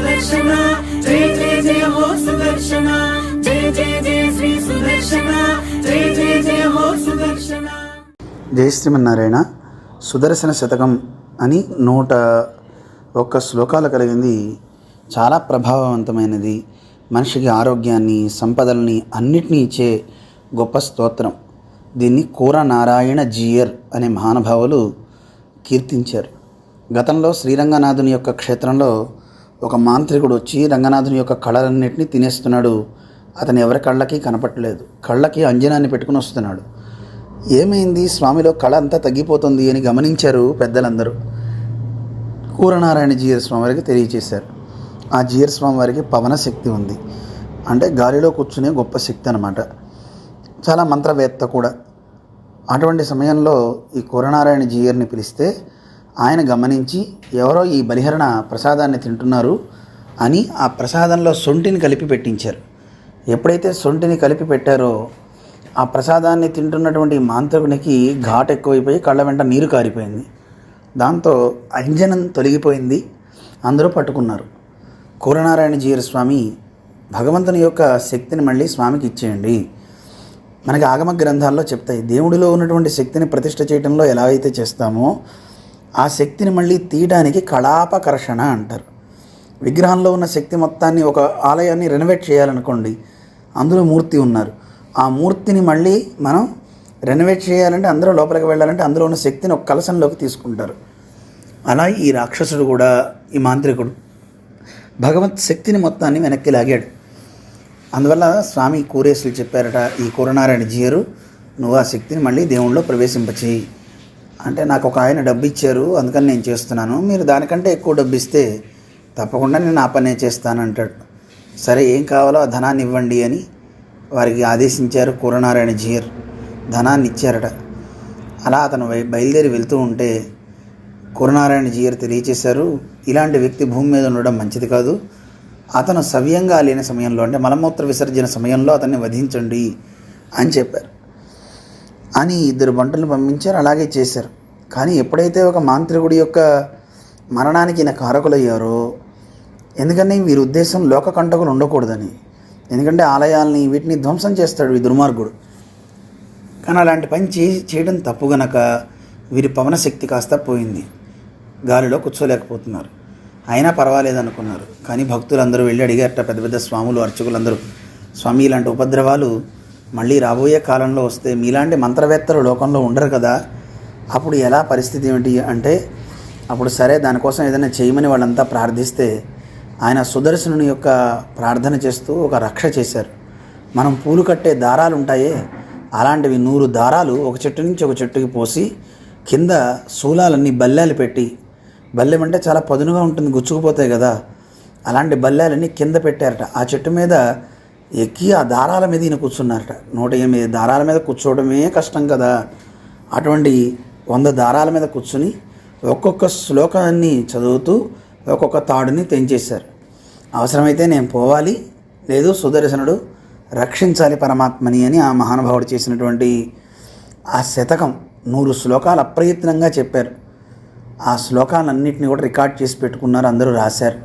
సుదర్శన. జయ జయ జయ హో సుదర్శన. జయ జయ జయ శ్రీ సుదర్శన. జయ జయ జయ హో సుదర్శన. జై శ్రీమన్నారాయణ. సుదర్శన శతకం అని నూట ఒక్క శ్లోకాలు కలిగింది. చాలా ప్రభావవంతమైనది. మనిషికి ఆరోగ్యాన్ని సంపదల్ని అన్నిటినీ ఇచ్చే గొప్ప స్తోత్రం. దీన్ని కూర నారాయణ జీయర్ అనే మహానుభావులు కీర్తించారు. గతంలో శ్రీరంగనాథుని యొక్క క్షేత్రంలో ఒక మాంత్రికుడు వచ్చి రంగనాథుని యొక్క కళలన్నింటినీ తినేస్తున్నాడు. అతను ఎవరి కళ్ళకి కనపట్టలేదు. కళ్ళకి అంజనాన్ని పెట్టుకుని వస్తున్నాడు. ఏమైంది? స్వామిలో కళ అంతా తగ్గిపోతుంది అని గమనించారు పెద్దలందరూ. కూరనారాయణ జీయర్ స్వామి వారికి తెలియచేశారు. ఆ జీయర్ స్వామి వారికి పవన శక్తి ఉంది. అంటే గాలిలో కూర్చునే గొప్ప శక్తి అనమాట చాలా మంత్రవేత్త కూడా. అటువంటి సమయంలో ఈ కూరనారాయణ జీయర్ని పిలిస్తే ఆయన గమనించి ఎవరో ఈ బలిహరణ ప్రసాదాన్ని తింటున్నారు అని ఆ ప్రసాదంలో సొంటిని కలిపి పెట్టించారు. ఎప్పుడైతే సొంటిని కలిపి పెట్టారో ఆ ప్రసాదాన్ని తింటున్నటువంటి మాంత్రికునికి ఘాట్ ఎక్కువైపోయి కళ్ళ వెంట నీరు కారిపోయింది. దాంతో అంజనం తొలగిపోయింది. అందరూ పట్టుకున్నారు. కూరనారాయణ జీయర్ స్వామి భగవంతుని యొక్క శక్తిని మళ్ళీ స్వామికి ఇచ్చేయండి. మనకి ఆగమ గ్రంథాల్లో చెప్తాయి దేవుడిలో ఉన్నటువంటి శక్తిని ప్రతిష్ట చేయడంలో ఎలా అయితే చేస్తామో ఆ శక్తిని మళ్ళీ తీయడానికి కళాపకర్షణ అంటారు. విగ్రహంలో ఉన్న శక్తి మొత్తాన్ని ఒక ఆలయాన్ని రెనోవేట్ చేయాలనుకోండి అందులో మూర్తి ఉన్నారు. ఆ మూర్తిని మళ్ళీ మనం రెనోవేట్ చేయాలంటే అందరూ లోపలికి వెళ్ళాలంటే అందులో ఉన్న శక్తిని ఒక కలశంలోకి తీసుకుంటారు. అలా ఈ రాక్షసుడు కూడా ఈ మాంత్రికుడు భగవత్ శక్తిని మొత్తాన్ని వెనక్కి లాగాడు. అందువల్ల స్వామి కూరేసులు చెప్పారట ఈ కూరనారాయణ జీయరు నువ్వు ఆ శక్తిని మళ్ళీ దేవుణ్ణిలో ప్రవేశింపచేయి. అంటే నాకు ఒక ఆయన డబ్బు ఇచ్చారు అందుకని నేను చేస్తున్నాను. మీరు దానికంటే ఎక్కువ డబ్బు ఇస్తే తప్పకుండా నేను ఆ పనే చేస్తాను అంటాడు సరే ఏం కావాలో ఆ ధనాన్ని ఇవ్వండి అని వారికి ఆదేశించారు కూరనారాయణ జీయర్. ధనాన్ని ఇచ్చారట. అలా అతను బయ- బయలుదేరి వెళ్తూ ఉంటే కూరనారాయణ జీయర్ తెలియచేశారు ఇలాంటి వ్యక్తి భూమి మీద ఉండడం మంచిది కాదు. అతను సవ్యంగా లేని సమయంలో అంటే మలమూత్ర విసర్జన సమయంలో అతన్ని వధించండి అని చెప్పారు. అని ఇద్దరు బంటలు పంపించారు అలాగే చేశారు. కానీ ఎప్పుడైతే ఒక మాంత్రికుడి యొక్క మరణానికి ఈయన కారకులయ్యారో ఎందుకని వీరి ఉద్దేశం లోక కంటకులు ఉండకూడదని. ఎందుకంటే ఆలయాల్ని వీటిని ధ్వంసం చేస్తాడు ఈ దుర్మార్గుడు. కానీ అలాంటి పని చే చేయడం తప్పు గనక వీరి పవన శక్తి కాస్త పోయింది. గాలిలో కూర్చోలేకపోతున్నారు. అయినా పర్వాలేదు అనుకున్నారు కానీ భక్తులందరూ వెళ్ళి అడిగారట పెద్ద పెద్ద స్వాములు అర్చకులందరూ స్వామి ఇలాంటి ఉపద్రవాలు మళ్ళీ రాబోయే కాలంలో వస్తే మీలాంటి మంత్రవేత్తలు లోకంలో ఉండరు కదా? అప్పుడు ఎలా పరిస్థితి ఏమిటి అంటే అప్పుడు సరే దానికోసం ఏదైనా చేయమని వాళ్ళంతా ప్రార్థిస్తే ఆయన సుదర్శనుని యొక్క ప్రార్థన చేస్తూ ఒక రక్ష చేశారు. మనం పూలు కట్టే దారాలు ఉంటాయే అలాంటివి నూరు దారాలు ఒక చెట్టు నుంచి ఒక చెట్టుకి పోసి కింద శూలాలన్నీ బల్లాలు పెట్టి బల్లెం అంటే చాలా పదునుగా ఉంటుంది గుచ్చుకుపోతాయి కదా అలాంటి బల్లాలన్నీ కింద పెట్టారట. ఆ చెట్టు మీద ఎక్కి ఆ దారాల మీద ఈయన కూర్చున్నారట. నూట ఎనిమిది దారాల మీద కూర్చోవడమే కష్టం కదా. అటువంటి వంద దారాల మీద కూర్చుని ఒక్కొక్క శ్లోకాన్ని చదువుతూ ఒక్కొక్క తాడుని తెంచేశారు. అవసరమైతే నేను పోవాలి. లేదు సుదర్శనుడు రక్షించాలి పరమాత్మని అని ఆ మహానుభావుడు చేసినటువంటి ఆ శతకం నూరు శ్లోకాలు అప్రయత్నంగా చెప్పారు. ఆ శ్లోకాలన్నింటినీ కూడా రికార్డ్ చేసి పెట్టుకున్నారు అందరూ రాశారు.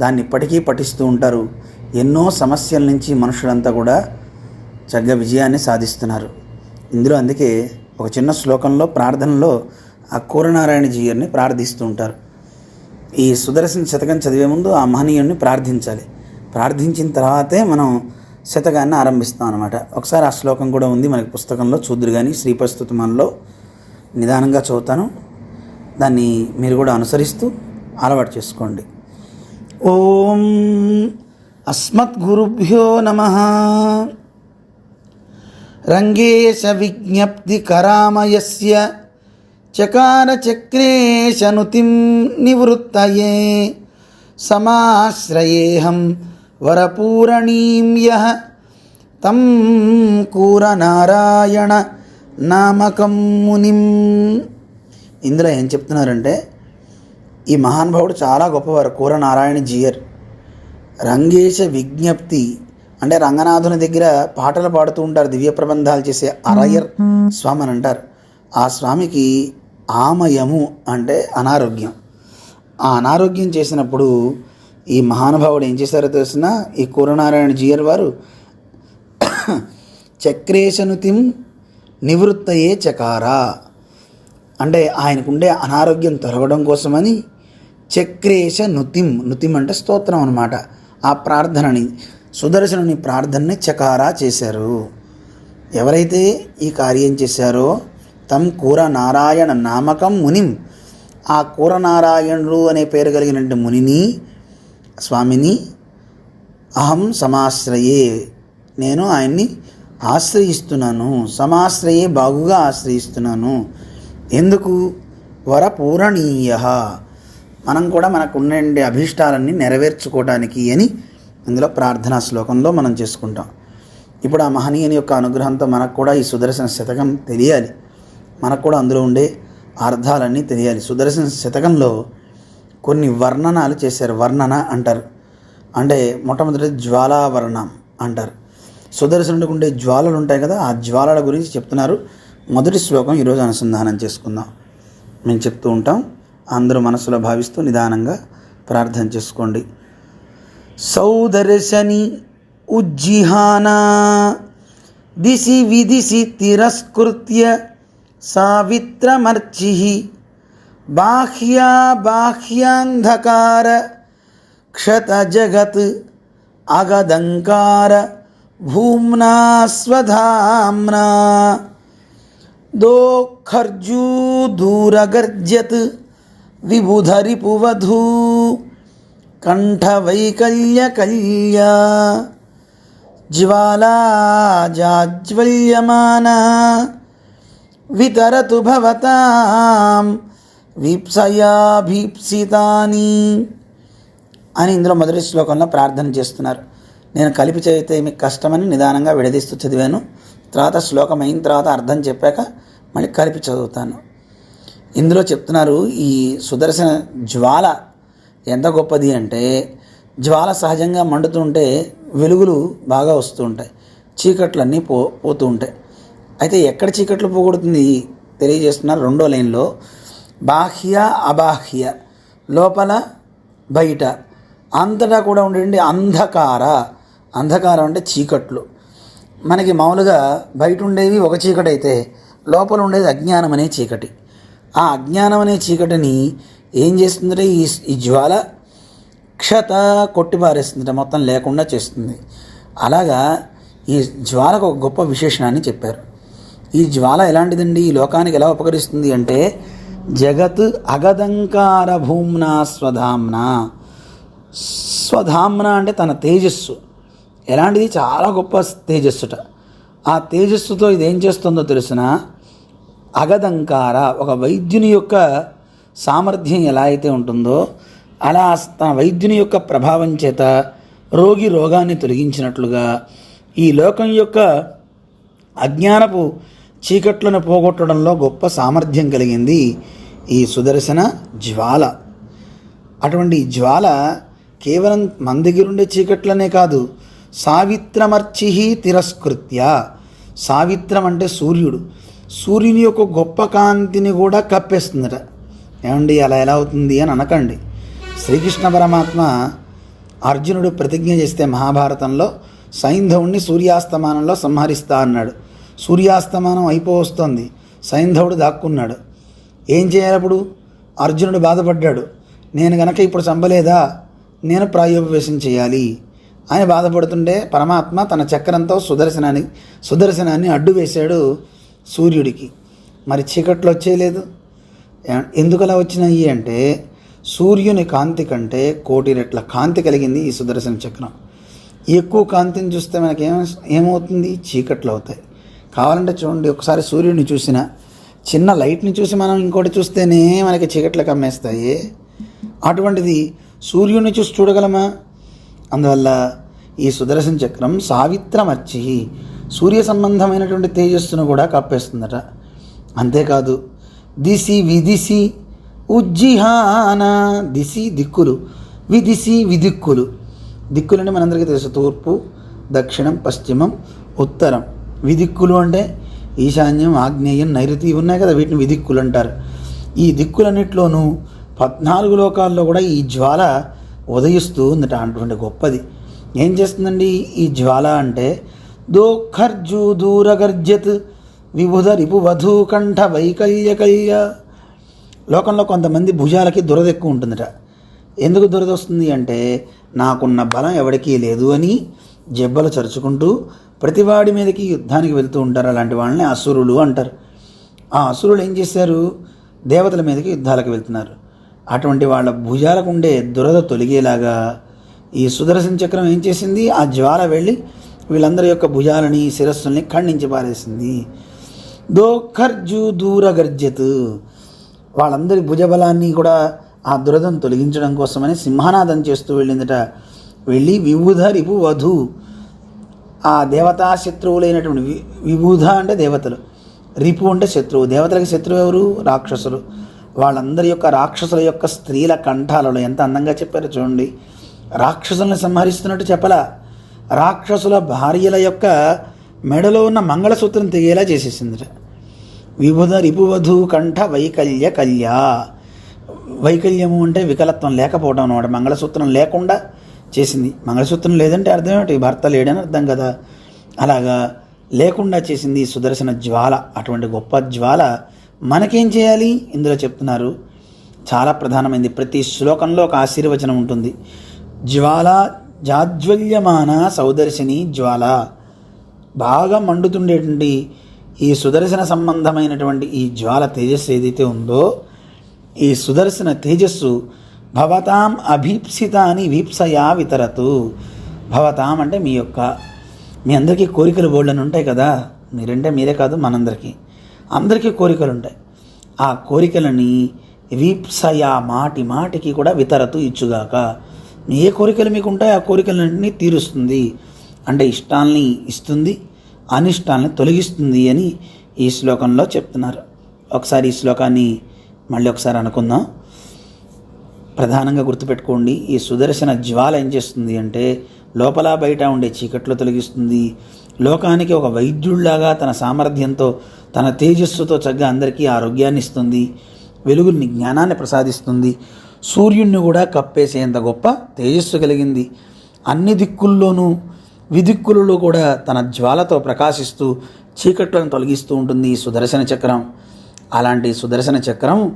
దాన్ని ఇప్పటికీ పఠిస్తూ ఉంటారు. ఎన్నో సమస్యల నుంచి మనుషులంతా కూడా చక్కగా విజయాన్ని సాధిస్తున్నారు. ఇందులో అందుకే ఒక చిన్న శ్లోకంలో ప్రార్థనలో ఆ కూరనారాయణ జీయర్ని ప్రార్థిస్తూ ఉంటారు. ఈ సుదర్శన శతకం చదివే ముందు ఆ మహనీయుడిని ప్రార్థించాలి. ప్రార్థించిన తర్వాతే మనం శతకాన్ని ఆరంభిస్తాం అనమాట ఒకసారి ఆ శ్లోకం కూడా ఉంది మనకి పుస్తకంలో చూద్దురు కానీ శ్రీపస్తుతమంలో నిదానంగా చదువుతాను. దాన్ని మీరు కూడా అనుసరిస్తూ అలవాటు చేసుకోండి. ఓం అస్మద్గురుభ్యో నమ. రంగేశ విజ్ఞప్తి కరామయస్య చకార చక్రేశనుతిం నివృత్తయే సమాశ్రయేహం వరపూరణీం యః తం కూరనారాయణ నామకం మునిం ఇందులో ఏం చెప్తున్నారంటే ఈ మహానుభావుడు చాలా గొప్పవారు కూరనారాయణ జీయర్ రంగేశ విజ్ఞప్తి అంటే రంగనాథుని దగ్గర పాటలు పాడుతూ ఉంటారు దివ్య ప్రబంధాలు చేసే అరయ్యర్ స్వామి అని అంటారు. ఆ స్వామికి ఆమయము అంటే అనారోగ్యం. ఆ అనారోగ్యం చేసినప్పుడు ఈ మహానుభావుడు ఏం చేశారో తెలిసిన? ఈ కూరనారాయణ జీయర్ వారు చక్రేశనుతిం నివృత్తయే చకార. అంటే ఆయనకుండే అనారోగ్యం తొలగడం కోసమని చక్రేశ నుతిం నుతిం అంటే స్తోత్రం అనమాట ఆ ప్రార్థనని సుదర్శనుని ప్రార్థనని చకారా చేశారు. ఎవరైతే ఈ కార్యం చేశారో తమ్ కూర నారాయణ నామకం మునిం. ఆ కూరనారాయణుడు అనే పేరు కలిగినటువంటి మునిని స్వామిని అహం సమాశ్రయే నేను ఆయన్ని ఆశ్రయిస్తున్నాను సమాశ్రయే బాగుగా ఆశ్రయిస్తున్నాను. ఎందుకు? వరపూరణీయ. మనం కూడా మనకు ఉండే అభీష్టాలన్నీ నెరవేర్చుకోవడానికి అని ఇందులో ప్రార్థనా శ్లోకంలో మనం చేసుకుంటాం. ఇప్పుడు ఆ మహనీయుని యొక్క అనుగ్రహంతో మనకు కూడా ఈ సుదర్శన శతకం తెలియాలి. మనకు కూడా అందులో ఉండే అర్థాలన్నీ తెలియాలి. సుదర్శన శతకంలో కొన్ని వర్ణనాలు చేశారు. వర్ణన అంటారు. అంటే మొట్టమొదటి జ్వాలావర్ణం అంటారు. సుదర్శనుడికి ఉండే జ్వాలలు ఉంటాయి కదా ఆ జ్వాలల గురించి చెప్తున్నారు. మొదటి శ్లోకం ఈరోజు అనుసంధానం చేసుకుందాం. మేము చెప్తూ ఉంటాం. అందరూ మనసులో భావిస్తూ నిదానంగా ప్రార్థన చేసుకోండి. సౌదర్శని ఉజ్జిహానా దిశి విదిశి తిరస్కృత్య సావిత్రమర్చి బాహ్యా బాహ్యాంధకార క్షత జగత్ అగదంకార భూమ్నా స్వధామ్నా దోఖర్జూదూరగర్జత్ విబుధరిపువధూ కంఠవైకల్యకల్యా జ్వాలా జాజ్వల్యమానా వితరతు భవతాం వీప్సయాభీప్సితాని అని ఇందులో మొదటి శ్లోకంలో ప్రార్థన చేస్తున్నారు. నేను కలిపి చదివితే మీకు కష్టమని నిదానంగా విడదీస్తూ చదివాను. తర్వాత శ్లోకం అయిన తర్వాత అర్థం చెప్పాక మళ్ళీ కలిపి చదువుతాను. ఇందులో చెప్తున్నారు ఈ సుదర్శన జ్వాల ఎంత గొప్పది అంటే జ్వాల సహజంగా మండుతుంటే వెలుగులు బాగా వస్తూ ఉంటాయి చీకట్లన్నీ పో పోతూ ఉంటాయి. అయితే ఎక్కడ చీకట్లు పోగొడుతుంది? తెలియజేస్తున్నారు రెండో లైన్లో బాహ్య అబాహ్య లోపల బయట అంతటా కూడా ఉండేది అంధకార అంధకారం అంటే చీకట్లు. మనకి మామూలుగా బయట ఉండేవి ఒక చీకటి అయితే లోపల ఉండేది అజ్ఞానం అనే చీకటి. ఆ అజ్ఞానం అనే చీకటిని ఏం చేస్తుందంటే ఈ ఈ జ్వాల క్షత కొట్టిపారేస్తుందట మొత్తం లేకుండా చేస్తుంది. అలాగా ఈ జ్వాలకు ఒక గొప్ప విశేషణాన్ని చెప్పారు. ఈ జ్వాల ఎలాంటిదండి? ఈ లోకానికి ఎలా ఉపకరిస్తుంది అంటే జగత్ అగదంకార భూమ్నా స్వధామ్న. స్వధామ్న అంటే తన తేజస్సు. ఎలాంటిది? చాలా గొప్ప తేజస్సుట. ఆ తేజస్సుతో ఇది ఏం చేస్తుందో తెలిసిన? అగదంకార ఒక వైద్యుని యొక్క సామర్థ్యం ఎలా అయితే ఉంటుందో అలా తన వైద్యుని యొక్క ప్రభావం చేత రోగి రోగాన్ని తొలగించినట్లుగా ఈ లోకం యొక్క అజ్ఞానపు చీకట్లను పోగొట్టడంలో గొప్ప సామర్థ్యం కలిగింది ఈ సుదర్శన జ్వాల. అటువంటి జ్వాల కేవలం మన చీకట్లనే కాదు సావిత్రమర్చి తిరస్కృత్య. సావిత్రం అంటే సూర్యుడు. సూర్యుని యొక్క గొప్ప కాంతిని కూడా కప్పేస్తుందట. ఏమండి అలా ఎలా అవుతుంది అని అనకండి. శ్రీకృష్ణ పరమాత్మ అర్జునుడు ప్రతిజ్ఞ చేస్తే మహాభారతంలో సైంధవుణ్ణి సూర్యాస్తమానంలో సంహరిస్తా అన్నాడు. సూర్యాస్తమానం అయిపోవస్తుంది. సైంధవుడు దాక్కున్నాడు. ఏం చేయాలప్పుడు అర్జునుడు బాధపడ్డాడు. నేను గనక ఇప్పుడు చంపలేదా? నేను ప్రాయోపవేశం చేయాలి. అని బాధపడుతుంటే పరమాత్మ తన చక్రంతో సుదర్శనాన్ని సుదర్శనాన్ని అడ్డు వేశాడు సూర్యుడికి. మరి చీకట్లు వచ్చేయలేదు. ఎందుకు అలా వచ్చినాయి అంటే సూర్యుని కాంతి కంటే కోటి రెట్ల కాంతి కలిగింది ఈ సుదర్శన చక్రం. ఎక్కువ కాంతిని చూస్తే మనకి ఏమ ఏమవుతుంది? చీకట్లు అవుతాయి. కావాలంటే చూడండి ఒకసారి సూర్యుడిని చూసిన చిన్న లైట్ని చూసి మనం ఇంకోటి చూస్తేనే మనకి చీకట్లు కమ్మేస్తాయి. అటువంటిది సూర్యుడిని చూసి చూడగలమా? అందువల్ల ఈ సుదర్శన చక్రం సావిత్రమర్చి సూర్య సంబంధమైనటువంటి తేజస్సును కూడా కప్పేస్తుందట. అంతేకాదు దిసి విదిసి ఉజ్జిహాన దిసి దిక్కులు విదిసి విదిక్కులు. దిక్కులంటే మనందరికీ తెలుసు. తూర్పు దక్షిణం పశ్చిమం ఉత్తరం. విదిక్కులు అంటే ఈశాన్యం ఆగ్నేయం నైరుతి ఉన్నాయి కదా వీటిని విదిక్కులు అంటారు. ఈ దిక్కులన్నింటిలోనూ పద్నాలుగు లోకాల్లో కూడా ఈ జ్వాల ఉదయిస్తూ ఉందట. అటువంటి గొప్పది. ఏం చేస్తుందండి? ఈ జ్వాల అంటే దోఖర్జు దూరగర్జత్ విబుధ రిపు వధూ కంఠ వైకల్య కల్య లోకంలో కొంతమంది భుజాలకి దురద ఎక్కువ ఉంటుందట. ఎందుకు దురద వస్తుంది అంటే నాకున్న బలం ఎవరికీ లేదు అని జబ్బలు చరుచుకుంటూ ప్రతివాడి మీదకి యుద్ధానికి వెళ్తూ ఉంటారు. అలాంటి వాళ్ళని అసురులు అంటారు. ఆ అసురులు ఏం చేశారు? దేవతల మీదకి యుద్ధాలకు వెళ్తున్నారు. అటువంటి వాళ్ళ భుజాలకు ఉండే దురద తొలగేలాగా ఈ సుదర్శన చక్రం ఏం చేసింది? ఆ జ్వాల వెళ్ళి వీళ్ళందరి యొక్క భుజాలని శిరస్సుల్ని ఖండించి పారేసింది. దోఖర్జు దూరగర్జత్ వాళ్ళందరి భుజబలాన్ని కూడా ఆ దురదను తొలగించడం కోసమని సింహనాదం చేస్తూ వెళ్ళిందట. వెళ్ళి విబుధ రిపు వధు ఆ దేవతా శత్రువులైనటువంటి వి విబుధ అంటే దేవతలు. రిపు అంటే శత్రువు. దేవతలకి శత్రువు ఎవరు? రాక్షసులు. వాళ్ళందరి యొక్క రాక్షసుల యొక్క స్త్రీల కంఠాలలో ఎంత అందంగా చెప్పారో చూడండి. రాక్షసులను సంహరిస్తున్నట్టు చెప్పలా. రాక్షసుల భార్యల యొక్క మెడలో ఉన్న మంగళసూత్రం తెగేలా చేసేసిందిట విభుధ రిపువధు కంఠ వైకల్య కల్య. వైకల్యము అంటే వికలత్వం లేకపోవడం అనమాట. మంగళసూత్రం లేకుండా చేసింది. మంగళసూత్రం లేదంటే అర్థం ఏమిటి? భర్త లేడని అర్థం కదా. అలాగా లేకుండా చేసింది సుదర్శన జ్వాల. అటువంటి గొప్ప జ్వాల మనకేం చేయాలి? ఇందులో చెప్తున్నారు. చాలా ప్రధానమైంది. ప్రతి శ్లోకంలో ఒక ఆశీర్వచనం ఉంటుంది. జ్వాల జాజ్వల్యమాన సౌదర్శిని జ్వాల. బాగా మండుతుండేటువంటి ఈ సుదర్శన సంబంధమైనటువంటి ఈ జ్వాల తేజస్సు ఏదైతే ఉందో ఈ సుదర్శన తేజస్సు భవతాం అభీప్సితాని వీప్సయా వితరతు. భవతాం అంటే మీ యొక్క మీ అందరికీ కోరికలు బోళ్ళని ఉంటాయి కదా. మీరంటే మీరే కాదు మనందరికీ. అందరికీ కోరికలు ఉంటాయి. ఆ కోరికలని వీప్సయా మాటి మాటికి కూడా వితరతు ఇచ్చుగాక. ఏ కోరికలు మీకు ఉంటాయో ఆ కోరికలన్నీ తీరుస్తుంది. అంటే ఇష్టాల్ని ఇస్తుంది అనిష్టాల్ని తొలగిస్తుంది అని ఈ శ్లోకంలో చెప్తున్నారు. ఒకసారి ఈ శ్లోకాన్ని మళ్ళీ ఒకసారి అనుకుందాం. ప్రధానంగా గుర్తుపెట్టుకోండి ఈ సుదర్శన జ్వాల ఏం చేస్తుంది అంటే లోపల బయట ఉండే చీకట్లు తొలగిస్తుంది. లోకానికి ఒక వైద్యుళ్ళాగా తన సామర్థ్యంతో తన తేజస్సుతో చక్కగా అందరికీ ఆరోగ్యాన్ని ఇస్తుంది వెలుగుని జ్ఞానాన్ని ప్రసాదిస్తుంది. సూర్యుడిని కూడా కప్పేసేంత గొప్ప తేజస్సు కలిగింది. అన్ని దిక్కుల్లోనూ విదిక్కులలో కూడా తన జ్వాలతో ప్రకాశిస్తూ చీకట్లను తొలగిస్తూ ఉంటుంది ఈ సుదర్శన చక్రం. అలాంటి సుదర్శన చక్రం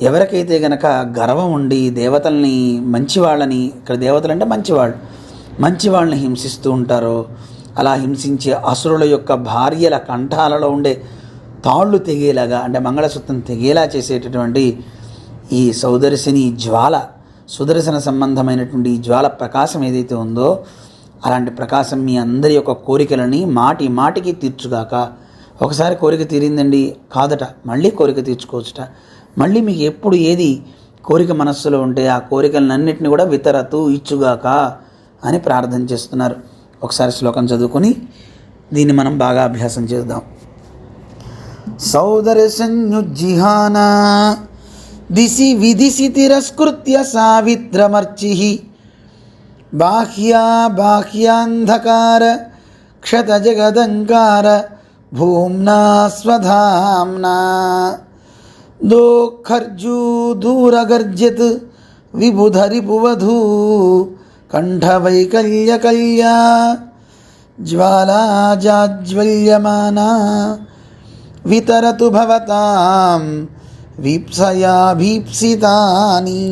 ఎవరికైతే గనక గర్వం ఉండి దేవతల్ని మంచివాళ్ళని ఇక్కడ దేవతలు అంటే మంచివాళ్ళు మంచివాళ్ళని హింసిస్తూ ఉంటారో అలా హింసించే అసురుల యొక్క భార్యల కంఠాలలో ఉండే తాళ్ళు తెగేలాగా అంటే మంగళసూత్రం తెగేలా చేసేటటువంటి ఈ సౌదర్శిని జ్వాల సుదర్శన సంబంధమైనటువంటి జ్వాల ప్రకాశం ఏదైతే ఉందో అలాంటి ప్రకాశం మీ అందరి యొక్క కోరికలని మాటి మాటికి తీర్చుగాక. ఒకసారి కోరిక తీరిందండి కాదట మళ్ళీ కోరిక తీర్చుకోవచ్చుట. మళ్ళీ మీకు ఎప్పుడు ఏది కోరిక మనస్సులో ఉంటే ఆ కోరికలన్నింటినీ కూడా వితరతు ఇచ్చుగాక అని ప్రార్థన చేస్తున్నారు. ఒకసారి శ్లోకం చదువుకొని దీన్ని మనం బాగా అభ్యాసం చేద్దాం. సౌదర్శన్యుజ్జిహాన దిశి విదిశి తిరస్కృత్య సావిత్రమర్చి బాహ్యా బాహ్యాంధకార క్షతజగదంకార భూమ్నా స్వధామ్నా దోఖర్జూదూరగర్జత్ విబుధరిపువధూ కంఠవైకల్యకల్యా జ్వాలాజాజ్వల్యమానా వితరతు భవతాం వీప్సయా భీప్సితాని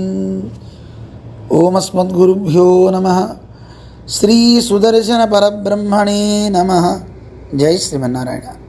ఓమస్మద్గురుభ్యో నమ. శ్రీ సుదర్శన పరబ్రహ్మణే నమ. జై శ్రీమన్నారాయణ.